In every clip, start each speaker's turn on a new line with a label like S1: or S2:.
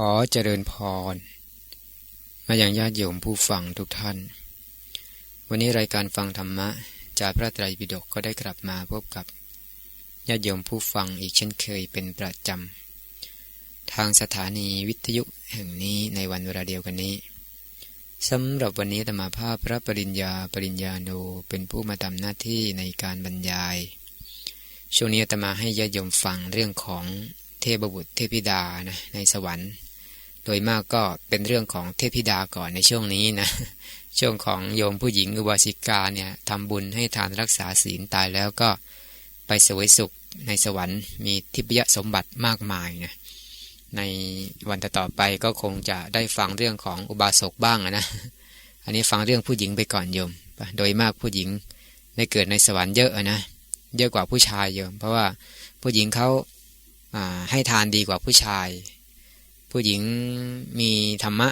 S1: ขอเจริญพร มาอย่างญาติโยมผู้ฟังทุกท่าน วันนี้รายการฟังธรรมะ จากพระไตรปิฎกก็ได้กลับมาพบกับญาติโยมผู้ฟังอีกเช่นเคยเป็นประจำ ทางสถานีวิทยุแห่งนี้ในวันเวลาเดียวกันนี้สำหรับวันนี้ธรรมาภาพพระปริญญาปริญญาโนเป็นผู้มาทำหน้าที่ในการบรรยาย ช่วงนี้ธรรมาให้ญาติโยมฟังเรื่องของเทพบุตรเทพิดานะในสวรรค์ โดยมากก็เป็นเรื่องของเทพิดาก่อนในช่วงนี้นะ ช่วงของโยมผู้หญิงอุบาสิกาเนี่ยทำบุญให้ทานรักษาศีลตายแล้วก็ไปสวยสุขในสวรรค์มีทิพยสมบัติมากมายนะในวันต่อไปก็คงจะได้ฟังเรื่องของอุบาสกบ้างนะ อันนี้ฟังเรื่องผู้หญิงไปก่อนโยม โดยมากผู้หญิงในเกิดในสวรรค์เยอะนะ เยอะกว่าผู้ชายโยม เพราะว่าผู้หญิงเขาให้ทานดีกว่าผู้ชาย ผู้หญิงมีธรรมะ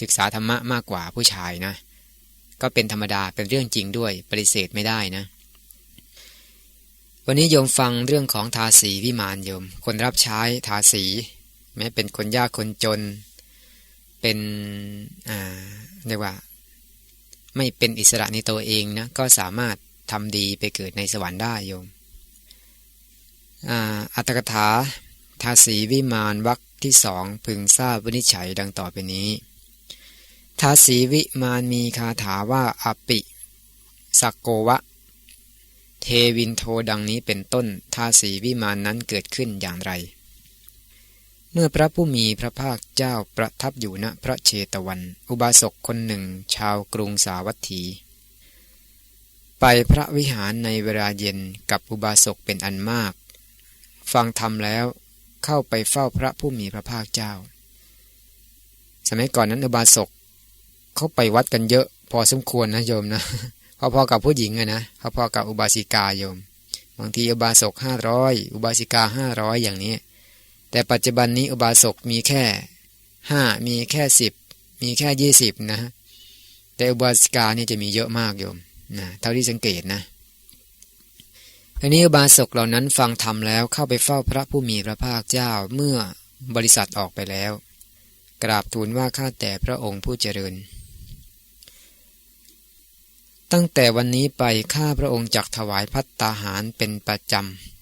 S1: ศึกษาธรรมะมากกว่าผู้ชายนะ ก็เป็นธรรมดาเป็นเรื่องจริงด้วยปฏิเสธไม่ได้นะ วันนี้โยมฟังเรื่องของทาสีวิมานโยม คนรับใช้ทาสี แม้เป็นคนยากคนจน เป็นอ่าเรียกว่า ไม่เป็นอิสระในตัวเองนะก็สามารถทำดีไปเกิดในสวรรค์ได้โยมอัตถกถา ทาสีวิมานวักที่สองพึงทราบวินิจฉัยดังต่อไปนี้ ทาสีวิมานมีคาถาว่าอปิสักโกวะ เทวินโทดังนี้เป็นต้นทาสีวิมานนั้นเกิดขึ้นอย่างไร เมื่อพระผู้มีพระภาคเจ้าประทับอยู่ณพระเชตวัน อุบาสกคนหนึ่งชาวกรุงสาวัตถี ไปพระวิหารในเวลาเย็นกับอุบาสกเป็นอันมาก ฟังธรรมแล้ว เข้าไปเฝ้าพระผู้มีพระภาคเจ้า สมัยก่อนนั้นอุบาสกเขาไปวัดกันเยอะ พอสมควรนะโยมนะพอๆกับผู้หญิงอะนะพอๆกับอุบาสิกาโยม บางทีอุบาสกห้าร้อยอุบาสิกาห้าร้อยอย่างนี้ แต่ปัจจุบันนี้อุบาสกมีแค่ห้ามีแค่สิบมีแค่ยี่สิบนะแต่อุบาสิกานี่จะมีเยอะมากโยมนะเท่าที่สังเกตนะ ทีนี้บาศกเหล่านั้นฟังธรรมแล้วเข้าไปเฝ้าพระผู้มีพระภาคเจ้าเมื่อบริษัทออกไปแล้ว กราบทูลว่าข้าแต่พระองค์ผู้เจริญ ตั้งแต่วันนี้ไปข้าพระองค์จักถวายพัตตาหารเป็นประจ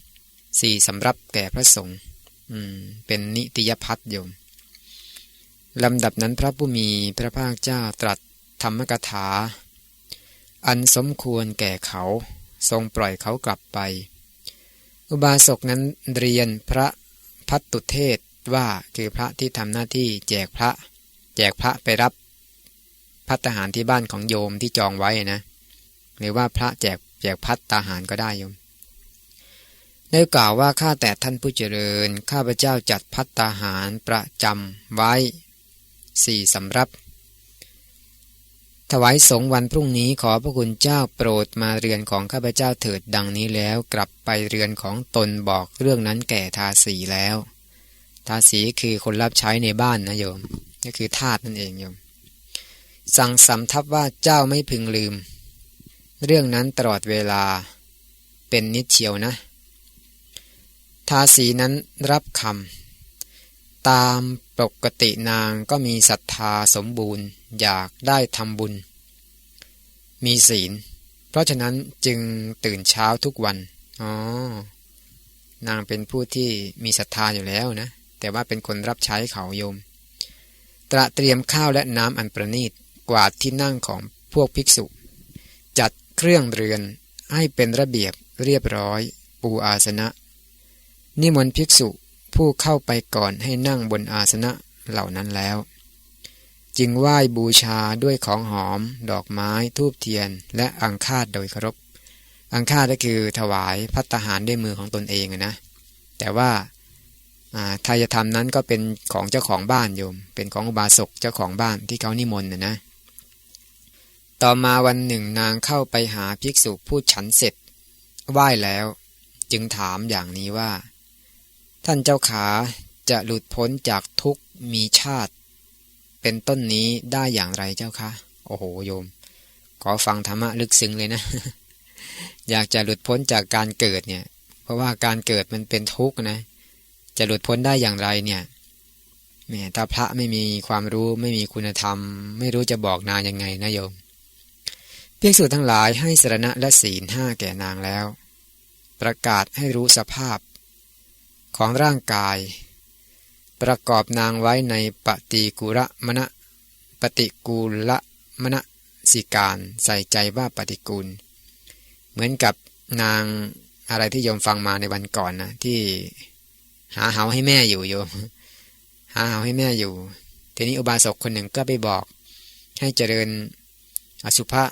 S1: ำสี่สำรับแก่พระสงฆ์เป็นนิติยพัฒโยมลำดับนั้นพระผู้มีพระภาคเจ้าตรัสธรรมกถา อันสมควรแก่เขา ทรงปล่อยเขากลับไป อุบาสกนั้นเรียนพระพัตตุเทศว่าคือพระที่ทำหน้าที่แจกพระ แจกพระไปรับพัตหารที่บ้านของโยมที่จองไว้นะ หรือว่าพระแจกแจกพัตตาหารก็ได้โยมได้กล่าวว่าข้าแต่ท่านผู้เจริญ ข้าพเจ้าจัดพัตตาหารประจำไว้สี่สำรับ ถวายสงวันพรุ่งนี้ขอพระคุณเจ้าโปรดมาเรือนของข้าพเจ้าเถิดดังนี้แล้วกลับไปเรือนของตนบอกเรื่องนั้นแก่ทาสีแล้ว ทาสีคือคนรับใช้ในบ้านนะโยมก็คือทาสนั่นเองโยม สั่งสำทับว่าเจ้าไม่พึงลืม เรื่องนั้นตลอดเวลาเป็นนิดเชียวนะ ทาสีนั้นรับคำ ตามปกตินางก็มีศรัทธาสมบูรณ์อยากได้ทำบุญ มีศีล เพราะฉะนั้นจึงตื่นเช้าทุกวัน อ๋อ นางเป็นผู้ที่มีศรัทธาอยู่แล้วนะ แต่ว่าเป็นคนรับใช้เขาโยม ตระเตรียมข้าวและน้ำอันประณีตกวาดที่นั่งของพวกภิกษุ จัดเครื่องเรือนให้เป็นระเบียบเรียบร้อย ปูอาสนะ นิมนต์ภิกษุ ผู้เข้าไปก่อนให้นั่งบนอาสนะเหล่านั้นแล้ว จึงไหว้บูชาด้วยของหอม ดอกไม้ทูบเทียน และอังคาดโดยเคารพอังคาดก็คือถวายพัตหารด้วยมือของตนเองนะแต่ว่าทายธรรมนั้นก็เป็นของเจ้าของบ้านโยม เป็นของอุบาสกเจ้าของบ้านที่เขานิมนต์นะนะต่อมาวันหนึ่งนางเข้าไปหาภิกษุผู้ฉันเสร็จไหว้แล้ว จึงถามอย่างนี้ว่า ท่านเจ้าขาจะหลุดพ้นจากทุกมีชาติ เป็นต้นนี้ได้อย่างไรเจ้าคะ โอ้โหโยม ขอฟังธรรมะลึกซึ้งเลยนะ อยากจะหลุดพ้นจากการเกิดเนี่ย เพราะว่าการเกิดมันเป็นทุกข์นะ จะหลุดพ้นได้อย่างไรเนี่ยแม่ถ้าพระไม่มีความรู้ไม่มีคุณธรรม ไม่รู้จะบอกนางยังไงนะโยมภิกษุทั้งหลายให้สรณะและศีลห้าแก่นางแล้ว ประกาศให้รู้สภาพ ของร่างกาย ประกอบนางไว้ในปฏิกุระมณะปฏิกูละมณสิการใส่ใจว่าปฏิกูล เหมือนกับนางอะไรที่โยมฟังมาในวันก่อนนะที่หาเหาให้แม่อยู่โยม หาเหาให้แม่อยู่ทีนี้อุบาสกคนหนึ่งก็ไปบอก ให้เจริญอสุภะ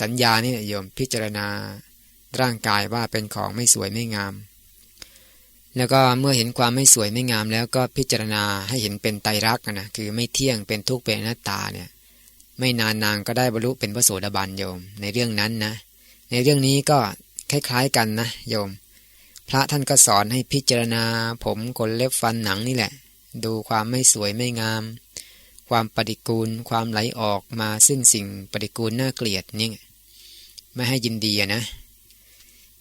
S1: สัญญานี่โยมพิจารณาร่างกายว่าเป็นของไม่สวยไม่งาม แล้วก็เมื่อเห็นความไม่สวยไม่งามแล้วก็พิจารณาให้เห็นเป็นไตรลักษณ์นะคือไม่เที่ยงเป็นทุกข์เป็นอนัตตาเนี่ยไม่นานนางก็ได้บรรลุเป็นพระโสดาบันโยม ในเรื่องนั้นนะ ในเรื่องนี้ก็คล้ายๆกันนะโยม พระท่านก็สอนให้พิจารณา ผมขนเล็บฟันหนังนี่แหละ ดูความไม่สวยไม่งาม ความปฏิกูล ความไหลออกมาซึ่งสิ่งปฏิกูลน่าเกลียดนี่ไม่ให้ยินดีนะ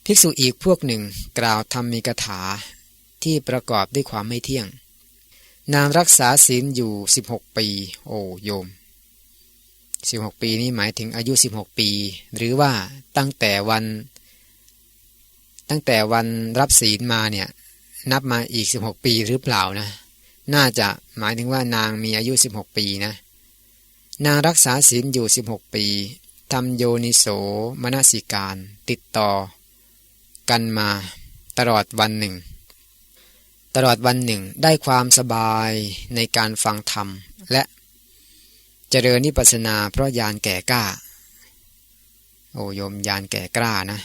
S1: ภิกษุอีกพวกหนึ่งกล่าวทำมีกถา ที่ประกอบด้วยความไม่เที่ยง นางรักษาศีลอยู่ 16 ปี โอ้โยม 16 ปีนี้หมายถึงอายุ 16 ปี หรือว่าตั้งแต่วัน ตั้งแต่วันรับศีลมาเนี่ย นับมาอีก 16 ปีหรือเปล่านะ น่าจะหมายถึงว่านางมีอายุ 16 ปีนะ นางรักษาศีลอยู่ 16 ปีทำโยนิโสมนสิการติดต่อ กันมาตลอดวันหนึ่ง ตลอดวันหนึ่งได้ความสบายในการฟังธรรม และเจริญนิปัสนาเพราะยานแก่กล้า โอ้โยมยานแก่กล้านะ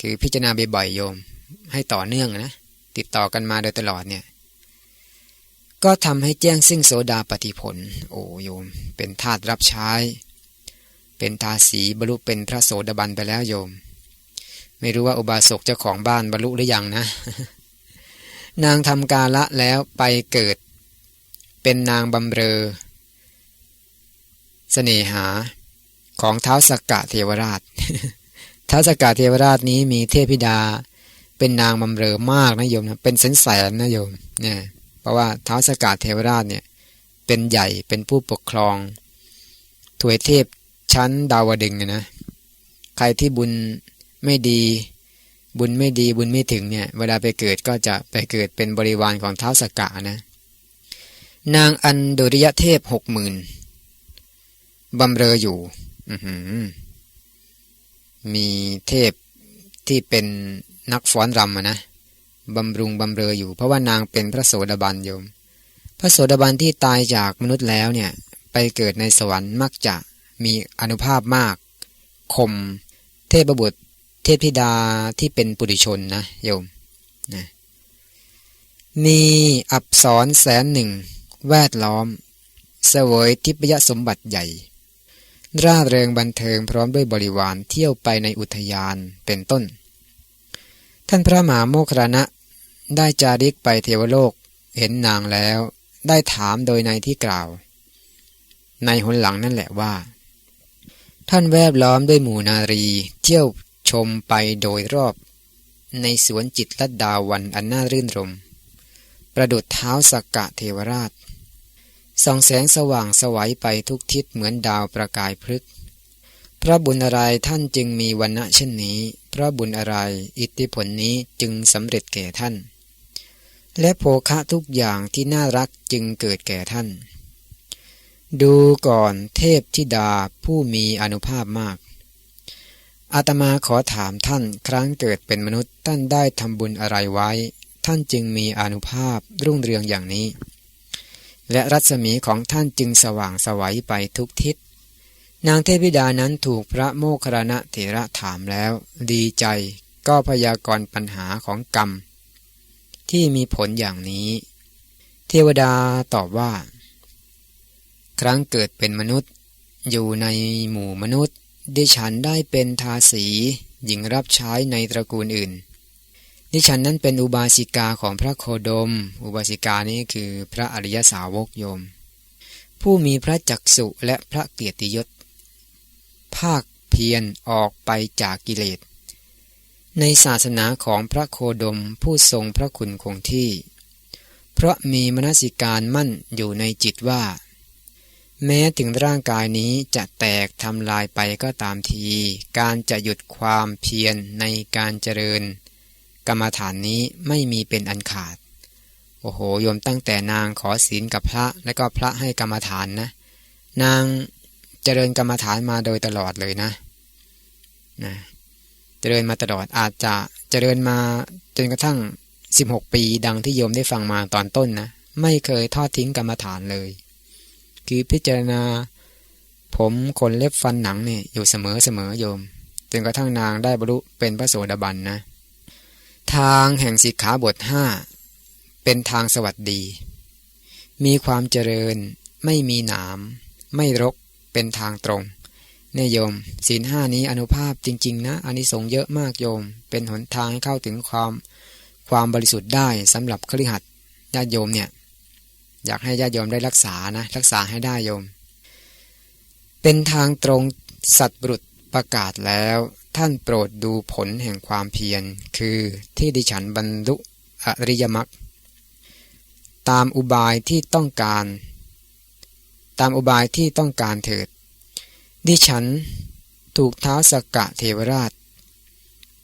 S1: คือพิจารณาบ่อยๆโยมให้ต่อเนื่องนะ ติดต่อกันมาโดยตลอดเนี่ย ก็ทำให้แจ้งซึ่งโสดาปฏิผล โอ้โยม เป็นทาตรับใช้ เป็นทาสีบรรลุเป็นพระโสดาบันไปแล้วโยม ไม่รู้ว่าอุบาสกเจ้าของบ้านบรรลุหรือยังนะ นางทำกาละแล้วไปเกิด เป็นนางบำเรอ เสน่หาของเท้าสกกะเทวราชเท้าสกกะเทวราชนี้มีเทพิดา เป็นนางบำเรอมากนะโยมนะเป็นแสนแสนนะโยมเนี่ยเพราะว่าเท้าสกกะเทวราชเนี่ยเป็นใหญ่เป็นผู้ปกครองถวยเทพชั้นดาวดึงนะใครที่บุญไม่ดี บุญไม่ดีบุญไม่ถึงเนี่ยเวลาไปเกิดก็จะไปเกิดเป็นบริวารของเท้าสกกะนะนางอันดุริยเทพหกหมื่นบำเรออยู่มีเทพที่เป็นนักฟ้อนรำนะบำรุงบำเรออยู่ เพราะว่านางเป็นพระโสดาบันโยม พระโสดาบันที่ตายจากมนุษย์แล้วเนี่ย ไปเกิดในสวรรค์มักจะมีอนุภาพมาก คม เทพบุตร เทพธิดาที่เป็นปุถุชนนะโยมนะมีอับสรแสนหนึ่ง แวดล้อม เสวยทิพยสมบัติใหญ่ ร่าเริงบันเทิงพร้อมด้วยบริวารเที่ยวไปในอุทยานเป็นต้น ท่านพระมหาโมครณะได้จาริกไปเทวโลกเห็นนางแล้ว ได้ถามโดยในที่กล่าว ในหนหลังนั่นแหละว่า ท่านแวบล้อมด้วยหมู่นารี เที่ยว ชมไปโดยรอบ ในสวนจิตลัดดาวันอันน่ารื่นรม ประดุดเท้าสักกะเทวราชส่องแสงสว่างสวัยไปทุกทิศเหมือนดาวประกายพฤกพระบุญอะไรท่านจึงมีวันณะเช่นนี้ พระบุญอะไรอิทธิผลนี้จึงสำเร็จแก่ท่าน และโภคะทุกอย่างที่น่ารักจึงเกิดแก่ท่าน ดูก่อนเทพธิดาผู้มีอนุภาพมาก อาตมาขอถามท่านครั้งเกิดเป็นมนุษย์ท่านได้ทำบุญอะไรไว้ ท่านจึงมีอนุภาพรุ่งเรืองอย่างนี้ และรัศมีของท่านจึงสว่างสวัยไปทุกทิศ นางเทพิดานั้นถูกพระโมคครณะเถระถามแล้ว ดีใจก็พยากรณ์ปัญหาของกรรม ที่มีผลอย่างนี้ เทวดาตอบว่า ครั้งเกิดเป็นมนุษย์ อยู่ในหมู่มนุษย์ ดิฉันได้เป็นทาสีหญิงรับใช้ในตระกูลอื่น ดิฉันนั้นเป็นอุบาสิกาของพระโคดม อุบาสิกานี้คือพระอริยสาวกโยม ผู้มีพระจักสุและพระเกียรติยศ ภาคเพียรออกไปจากกิเลส ในศาสนาของพระโคดมผู้ทรงพระคุณคงที่ เพราะมีมนสิการมั่นอยู่ในจิตว่า แม้ถึงร่างกายนี้จะแตกทำลายไปก็ตามที การจะหยุดความเพียรในการเจริญ กรรมฐานนี้ไม่มีเป็นอันขาด โอ้โหโยมตั้งแต่นางขอศีลกับพระและก็พระให้กรรมฐานนะ นางเจริญกรรมฐานมาโดยตลอดเลยนะนะเจริญมาตลอดอาจจะเจริญมาจนกระทั่ง 16 ปีดังที่โยมได้ฟังมาตอนต้นนะ ไม่เคยทอดทิ้งกรรมฐานเลย คือพิจารณา ผมขนเล็บฟันหนังเนี่ยอยู่เสมอเสมอโยมจนกระทั่งนางได้บรรลุเป็นพระโสดาบันนะ ทางแห่งสิกขาบทห้าเป็นทางสวัสดี มีความเจริญ ไม่มีหนาม ไม่รก เป็นทางตรงเนี่ยโยมศีลห้านี้อนุภาพจริง ๆ นะอันนี้สงเยอะมากโยม เป็นหนทางให้เข้าถึงความความบริสุทธิ์ได้สำหรับคริหัดญาติโยมเนี่ย อยากให้ญาติโยมได้รักษานะ รักษาให้ได้โยม เป็นทางตรงสัตว์บุตรประกาศแล้ว ท่านโปรดดูผลแห่งความเพียร คือที่ดิฉันบรรลุอริยมรรคตามอุบายที่ต้องการ ตามอุบายที่ต้องการเถิด ดิฉันถูกเท้าสกกะเทวราช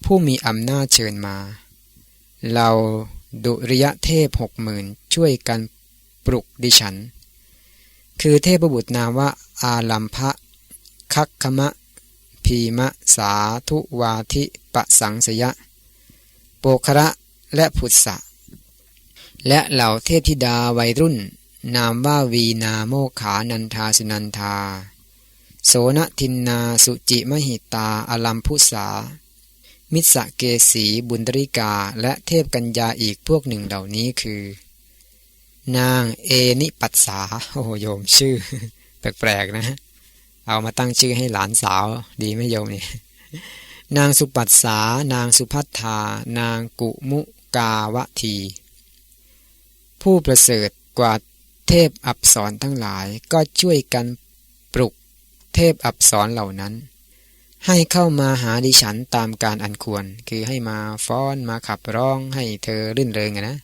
S1: ผู้มีอำนาจเชิญมา เราดุริยะเทพหกหมื่นช่วยกัน ลุกดิฉัน คือเทพบุตรนามว่าอาลัมพะคักขมะ พีมะสาธุวาธิปะสังสยะ โปคระและผุตสะและเหล่าเทพธิดาวัยรุ่น นามว่าวีนาโมขานันทาสุนันทา โสนทินนาสุจิมหิตาอลัมพุสา มิสเกสีบุญริกาและเทพกัญญาอีกพวกหนึ่งเหล่านี้คือ นางเอนิปัสสาโอ้โยมชื่อ แปลกๆนะ เอามาตั้งชื่อให้หลานสาว ดีไหมโยมนี่นางสุปัสสานางสุพัทธานางกุมุกาวที ผู้ประเสริฐกว่าเทพอับสรทั้งหลายก็ช่วยกันปลุกเทพอับสรเหล่านั้น ให้เข้ามาหาดิฉันตามการอันควร คือให้มาฟ้อนมาขับร้องให้เธอรื่นเริงนะ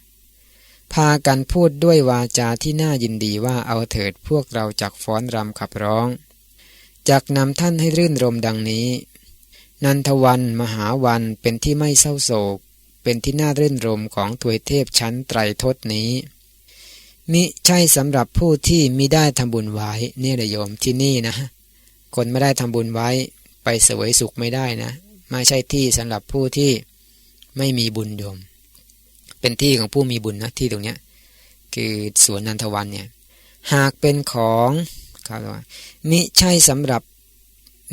S1: พากันพูดด้วยวาจาที่น่ายินดีว่าเอาเถิดพวกเราจักฟ้อนรำขับร้องจักนำท่านให้รื่นรมดังนี้ นันทวันมหาวันเป็นที่ไม่เศร้าโศก เป็นที่น่ารื่นรมของถวยเทพชั้นไตรทศนี้ มิใช่สำหรับผู้ที่มิได้ทำบุญไว้เนี่ยเลยโยมที่นี่นะ คนไม่ได้ทำบุญไว้ไปเสวยสุขไม่ได้นะ ไม่ใช่ที่สำหรับผู้ที่ไม่มีบุญโยม เป็นที่ของผู้มีบุญนะที่ตรงเนี้ยคือสวนนันทวันเนี่ยหากเป็นของครับว่ามิใช่สำหรับ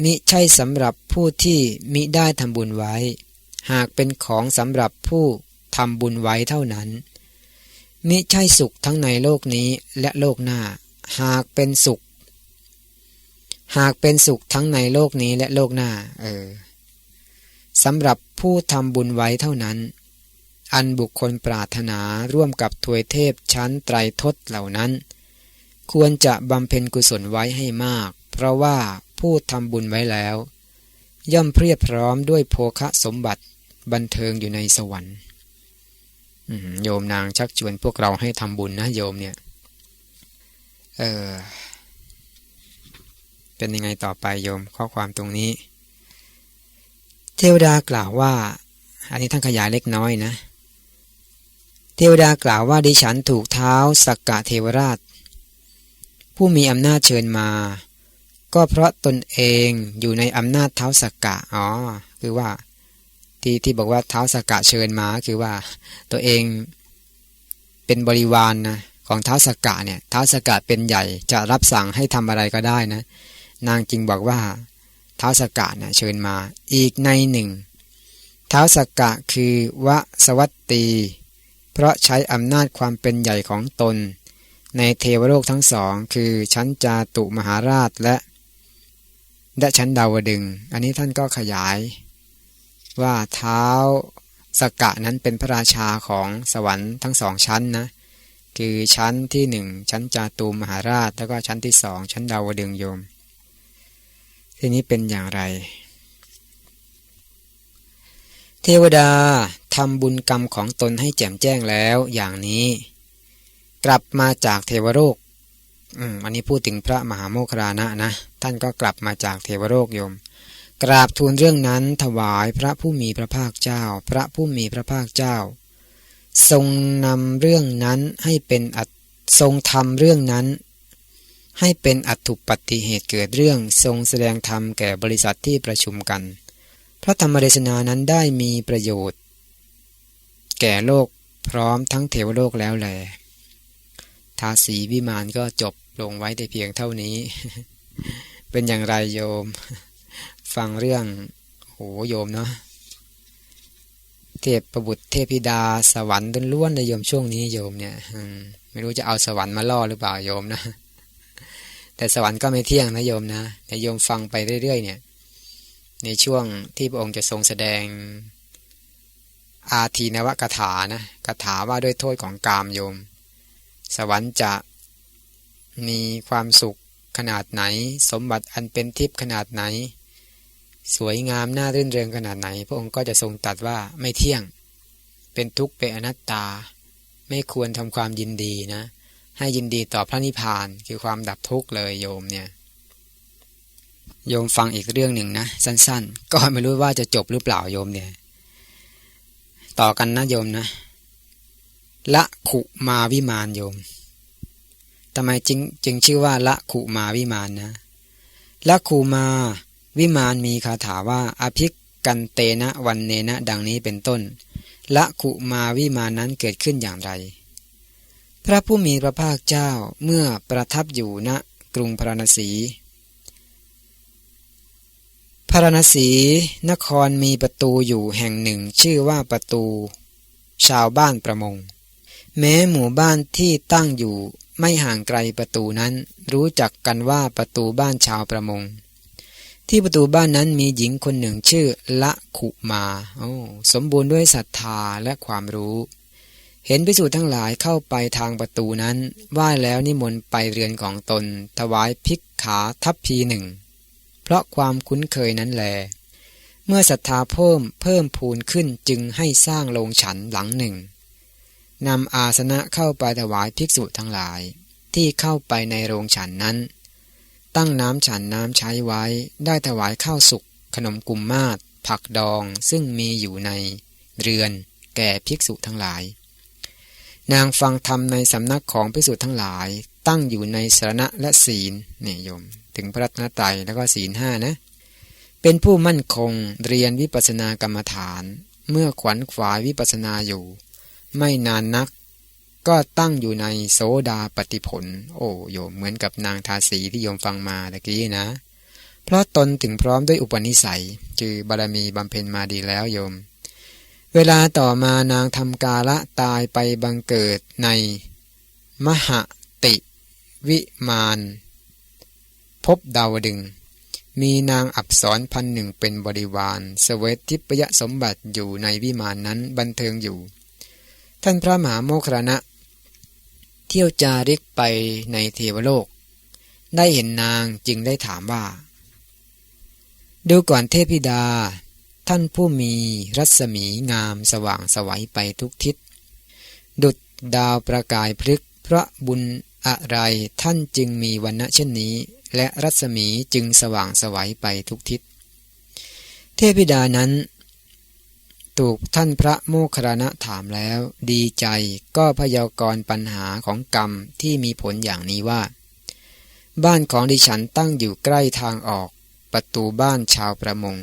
S1: มิใช่สำหรับผู้ที่มิได้ทำบุญไว้ หากเป็นของสำหรับผู้ทำบุญไว้เท่านั้น มิใช่สุขทั้งในโลกนี้และโลกหน้า หากเป็นสุข หากเป็นสุขทั้งในโลกนี้และโลกหน้า เออสำหรับผู้ทำบุญไว้เท่านั้น อันบุคคลปรารถนาร่วมกับถวยเทพชั้นไตรทศเหล่านั้น ควรจะบำเพ็ญกุศลไว้ให้มาก เพราะว่าผู้ทำบุญไว้แล้ว ย่อมเพียบพร้อมด้วยโภคะสมบัติบันเทิงอยู่ในสวรรค์โยมนางชักชวนพวกเราให้ทำบุญนะโยมเนี่ย เออ เป็นยังไงต่อไปโยมข้อความตรงนี้ เทวดากล่าวว่า อันนี้ท่านขยายเล็กน้อยนะ เทวดากล่าวว่าดิฉันถูกเท้าสักกะเทวราช ผู้มีอำนาจเชิญมา ก็เพราะตนเองอยู่ในอำนาจเท้าสักกะอ๋อคือว่าที่ที่บอกว่าเท้าสักกะเชิญมาคือว่า ตัวเองเป็นบริวารนนะของเท้าสักกะเนี่ยเท้าสักกะเป็นใหญ่จะรับสั่งให้ทำอะไรก็ได้นะ นางจึงบอกว่าเท้าสักกะเนี่ยเชิญมา อีกในหนึ่งเท้าสักกะคือวสวัตตี เพราะใช้อำนาจความเป็นใหญ่ของตน ในเทวโลกทั้งสอง คือชั้นจาตุมหาราชและและชั้นดาวดึง อันนี้ท่านก็ขยาย ว่าเท้าสกกะนั้นเป็นพระราชาของสวรรค์ทั้งสองชั้นนะคือชั้นที่หนึ่งชั้นจาตุมหาราช แล้วก็ชั้นที่สองชั้นดาวดึงโยม ทีนี้เป็นอย่างไร เทวดา ทำบุญกรรมของตนให้แจ่มแจ้งแล้วอย่างนี้ กลับมาจากเทวโลกอืมอันนี้พูดถึงพระมหาโมคคลานะนะ ท่านก็กลับมาจากเทวโลกโยม กราบทูลเรื่องนั้นถวายพระผู้มีพระภาคเจ้า พระผู้มีพระภาคเจ้า ทรงนำเรื่องนั้นให้เป็นทรงทำเรื่องนั้น ให้เป็นอัตุปฏิเหตุเกิดเรื่อง ทรงแสดงธรรมแก่บริษัทที่ประชุมกัน พระธรรมเดชนานั้นได้มีประโยชน์ แก่โลกพร้อมทั้งเทวโลกแล้วแลทาสีวิมานก็จบลงไว้แต่เพียงเท่านี้ เป็นอย่างไรโยม ฟังเรื่องโหโยมเนาะเทพประบุตรเทพิดาสวรรค์ล้วนในโยมช่วงนี้โยมเนี่ยไม่รู้จะเอาสวรรค์มาล่อหรือเปล่าโยมนะ แต่สวรรค์ก็ไม่เที่ยงนะโยมนะแต่โยมฟังไปเรื่อยๆเนี่ย ในช่วงที่พระองค์จะทรงแสดง อาทีนวกถานะกถาว่าด้วยโทษของกามโยม สวรรค์จะมีความสุขขนาดไหน สมบัติอันเป็นทิพย์ขนาดไหน สวยงามน่ารื่นเริงขนาดไหน พระองค์ก็จะทรงตัดว่าไม่เที่ยง เป็นทุกข์เป็นอนัตตา ไม่ควรทำความยินดีนะ ให้ยินดีต่อพระนิพพานคือความดับทุกข์เลยโยมเนี่ยโยมฟังอีกเรื่องหนึ่งนะ สั้นๆ ก็ไม่รู้ว่าจะจบหรือเปล่าโยมเนี่ย ต่อกันนะโยมนะ ละขุมาวิมานโยมทำไมจึงจึงชื่อว่าละขุมาวิมานนะ ละขุมาวิมานมีคาถาว่า อภิกกันเตนะวันเนนะ ดังนี้เป็นต้น ละขุมาวิมานนั้นเกิดขึ้นอย่างไร พระผู้มีพระภาคเจ้าเมื่อประทับอยู่ณกรุงพระนศี พระนศีนครมีประตูอยู่แห่งหนึ่งชื่อว่าประตู ชาวบ้านประมง แม้หมู่บ้านที่ตั้งอยู่ไม่ห่างไกลประตูนั้น รู้จักกันว่าประตูบ้านชาวประมง ที่ประตูบ้านนั้นมีหญิงคนหนึ่งชื่อละขุมาโอ้สมบูรณ์ด้วยศรัทธาและความรู้ เห็นพิสูจน์ทั้งหลายเข้าไปทางประตูนั้น ว่าแล้วนิมนต์ไปเรือนของตน ถวายพิกขาทัพพีหนึ่ง เพราะความคุ้นเคยนั้นแล เมื่อศรัทธาเพิ่มเพิ่มพูนขึ้นจึงให้สร้างโรงฉันหลังหนึ่งนำอาสนะเข้าไปถวายภิกษุทั้งหลาย ที่เข้าไปในโรงฉันนั้น ตั้งน้ำฉันน้ำใช้ไว้ได้ถวายข้าวสุกขนมกุมมาศผักดองซึ่งมีอยู่ใน เรือน แก่ภิกษุทั้งหลาย นางฟังธรรมในสำนักของภิกษุทั้งหลาย ตั้งอยู่ในสรณะและศีลเนี่ยโยม ถึงพระรัตนตรัยแล้วก็ศีลห้านะ เป็นผู้มั่นคงเรียนวิปัสสนากรรมฐาน เมื่อขวัญขวายวิปัสสนาอยู่ ไม่นานนัก ก็ตั้งอยู่ในโสดาปฏิผล โอ้โยมเหมือนกับนางทาสีที่โยมฟังมาตะกี้นะ เพราะตนถึงพร้อมด้วยอุปนิสัย คือบารมีบำเพ็ญมาดีแล้วโยม เวลาต่อมานางทำกาละตายไปบังเกิดใน มหติวิมาน พบดาวดึง มีนางอับสรพันหนึ่งเป็นบริวารเสวททิพยสมบัติอยู่ในวิมานนั้นบันเทิงอยู่ ท่านพระมหาโมครณะ เที่ยวจาริกไปในเทวโลก ได้เห็นนางจึงได้ถามว่า ดูก่อนเทพิดา ท่านผู้มีรัศมีงามสว่างสวัยไปทุกทิศ ดุดดาวประกายพลึกเพราะบุญอะไรท่านจึงมีวันณะเช่นนี้ และรัศมีจึงสว่างสวัยไปทุกทิศ เทพิดานั้น ถูกท่านพระโมคครณะถามแล้ว ดีใจก็พยากรณ์ปัญหาของกรรมที่มีผลอย่างนี้ว่า บ้านของดิฉันตั้งอยู่ใกล้ทางออกประตูบ้านชาวประมง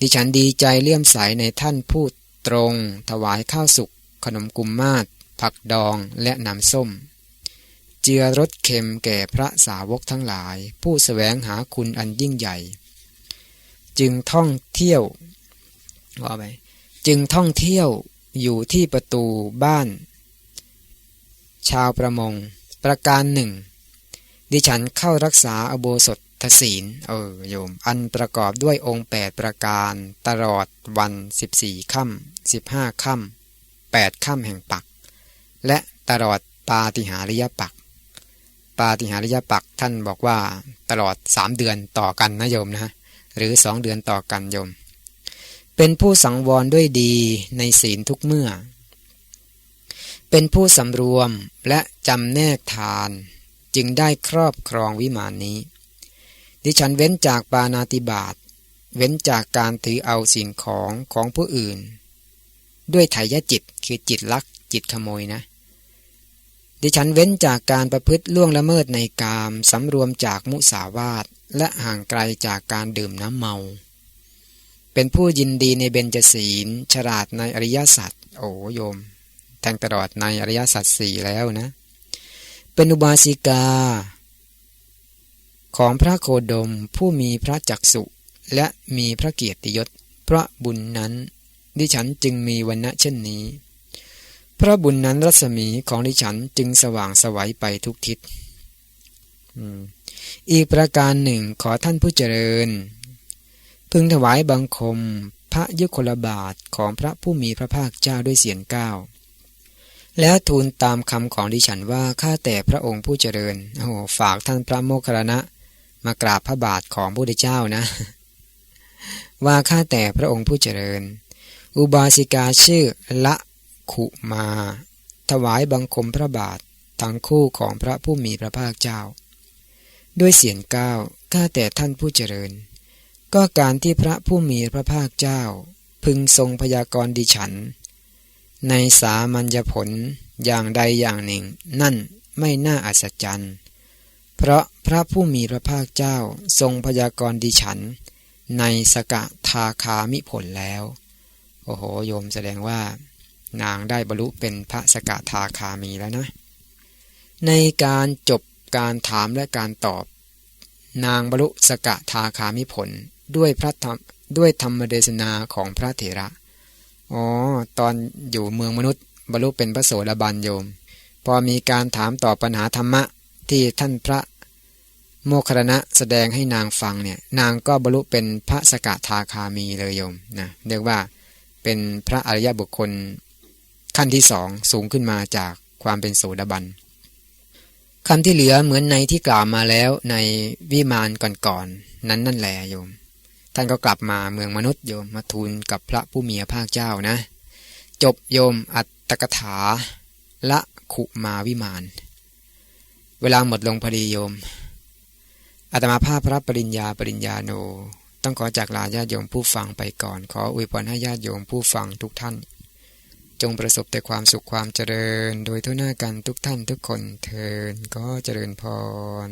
S1: ดิฉันดีใจเลื่อมใสในท่านพูดตรง ถวายข้าวสุกขนมกุมมาศผักดองและน้ำส้ม เจือรสเค็มแก่พระสาวกทั้งหลาย ผู้สแสวงหาคุณอันยิ่งใหญ่ จึงท่องเที่ยวว่าไปจึงท่องเที่ยวอยู่ที่ประตูบ้าน ชาวประมง ประการหนึ่ง ดิฉันเข้ารักษาอโบสถทศีลเออโยม อันประกอบด้วยองค์แปดประการ ตลอดวันสิบสี่ค่ำสิบห้าค่ำแปดค่ำแห่งปัก และตลอดปาติหาริยปัก ปาติหาริยปักท่านบอกว่าตลอดสามเดือนต่อกันนะโยมนะหรือสองเดือนต่อกันโยม เป็นผู้สังวรด้วยดีในศีลทุกเมื่อ เป็นผู้สำรวมและจำแนกทาน จึงได้ครอบครองวิมานนี้ ดิฉันเว้นจากปานาติบาตเว้นจากการถือเอาสิ่งของของผู้อื่น ด้วยไถยจิตคือจิตลักจิตขโมยนะ ดิฉันเว้นจากการประพฤติล่วงละเมิดในกามสำรวมจากมุสาวาทและห่างไกลจากการดื่มน้ำเมา เป็นผู้ยินดีในเบญจศีล ฉลาดในอริยสัจโอ้โยม แทงตลอดในอริยสัจสี่แล้วนะ เป็นอุบาสิกา ของพระโคดมผู้มีพระจักสุและมีพระเกียรติยศ เพราะบุญนั้น ดิฉันจึงมีวันณะเช่นนี้ เพราะบุญนั้นรัศมีของดิฉันจึงสว่างสวัยไปทุกทิศอีกประการหนึ่งขอท่านผู้เจริญ พึงถวายบังคม พระยุคลบาทของพระผู้มีพระภาคเจ้าด้วยเสียงก้าวแล้วทูลตามคำของดิฉันว่าข้าแต่พระองค์ผู้เจริญโอ้ฝากท่านพระโมคคัลลนะมากราบพระบาทของพระพุทธเจ้านะ ว่าข้าแต่พระองค์ผู้เจริญ อุบาสิกาชื่อละ ขุมา ถวายบังคมพระบาททั้งคู่ของพระผู้มีพระภาคเจ้า ด้วยเสียงก้าวข้าแต่ท่านผู้เจริญ ก็การที่พระผู้มีพระภาคเจ้า พึงทรงพยากรณ์ดิฉัน ในสามัญญผลอย่างใดอย่างหนึ่ง นั่นไม่น่าอัศจรรย์ เพราะพระผู้มีพระภาคเจ้าทรงพยากรณ์ดิฉัน ในสกะทาคามิผลแล้ว โอ้โหโยมแสดงว่า นางได้บรรลุเป็นพระสกทาคามีแล้วนะ ในการจบการถามและการตอบ นางบรรลุสกทาคามิผลด้วยพระธรรมด้วยธรรมเดชนาของพระเถระ อ๋อ ตอนอยู่เมืองมนุษย์ บรรลุเป็นพระโสดาบันโยม พอมีการถามตอบปัญหาธรรมะที่ท่านพระโมคคลนะแสดงให้นางฟังเนี่ย นางก็บรรลุเป็นพระสกทาคามีเลยโยมนะ เรียกว่าเป็นพระอริยบุคคล ขั้นที่สองสูงขึ้นมาจากความเป็นโสดาบันคำที่เหลือเหมือนในที่กล่าวมาแล้วในวิมานก่อนๆนนั้นนั่นแหละโยม ท่านก็กลับมาเมืองมนุษย์โยมมาทูลกับพระผู้มีพระภาคเจ้านะ จบโยมอัตตกถาละขุมาวิมาน เวลาหมดลงพอดีโยมอาตมาภาพพระปริญญาปริญญาโน ต้องขอจากลาญาติโยมผู้ฟังไปก่อน ขออวยพรให้ญาติโยมผู้ฟังทุกท่าน จงประสบแต่ความสุขความเจริญ โดยทั่วหน้ากันทุกท่านทุกคนเทินก็เจริญพร